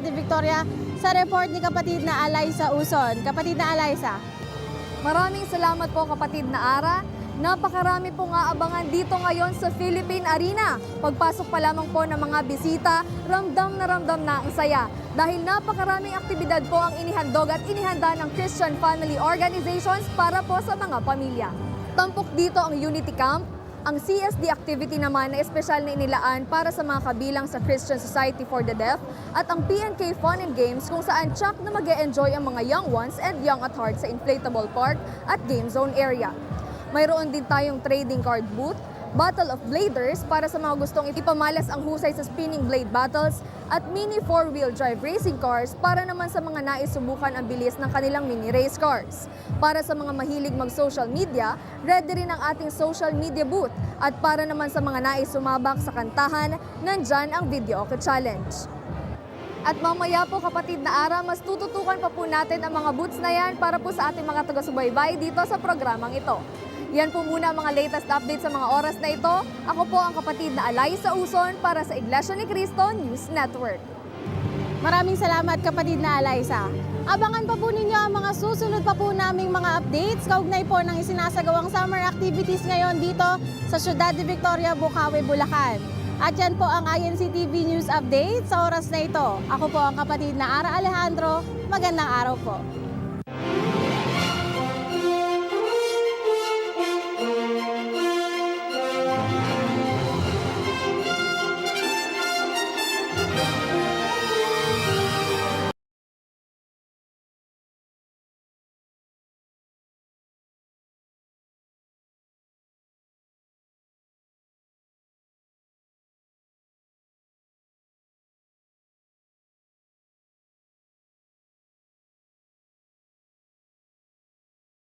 De Victoria sa report ni kapatid na Alaysa Uson. Kapatid na Alaysa. Maraming salamat po kapatid na Ara. Napakarami po nga abangan dito ngayon sa Philippine Arena. Pagpasok pa lamang po ng mga bisita, ramdam na ramdam na ang saya. Dahil napakaraming aktibidad po ang inihandog at inihanda ng Christian Family Organizations para po sa mga pamilya. Tampok dito ang Unity Camp, ang CSD activity naman na espesyal na inilaan para sa mga kabilang sa Christian Society for the Deaf at ang PNK Fun and Games kung saan tsak na mag enjoy ang mga young ones and young at heart sa inflatable park at game zone area. Mayroon din tayong trading card booth, Battle of Bladers para sa mga gustong ipamalas ang husay sa spinning blade battles at mini four-wheel drive racing cars para naman sa mga nais subukan ang bilis ng kanilang mini race cars. Para sa mga mahilig mag-social media, ready rin ang ating social media booth at para naman sa mga nais sumabak sa kantahan, nandyan ang Video Okay Challenge. At mamaya po kapatid na Ara, mas tututukan pa po natin ang mga booths na yan para po sa ating mga taga-subaybay dito sa programang ito. Yan po muna ang mga latest updates sa mga oras na ito. Ako po ang kapatid na Alaysa Uson para sa Iglesia ni Cristo News Network. Maraming salamat kapatid na Alaysa. Abangan pa po ninyo ang mga susunod pa po naming mga updates kaugnay po ng isinasagawang summer activities ngayon dito sa Ciudad de Victoria, Bukawi, Bulacan. At yan po ang INC TV News Update sa oras na ito. Ako po ang kapatid na Ara Alejandro. Magandang araw po.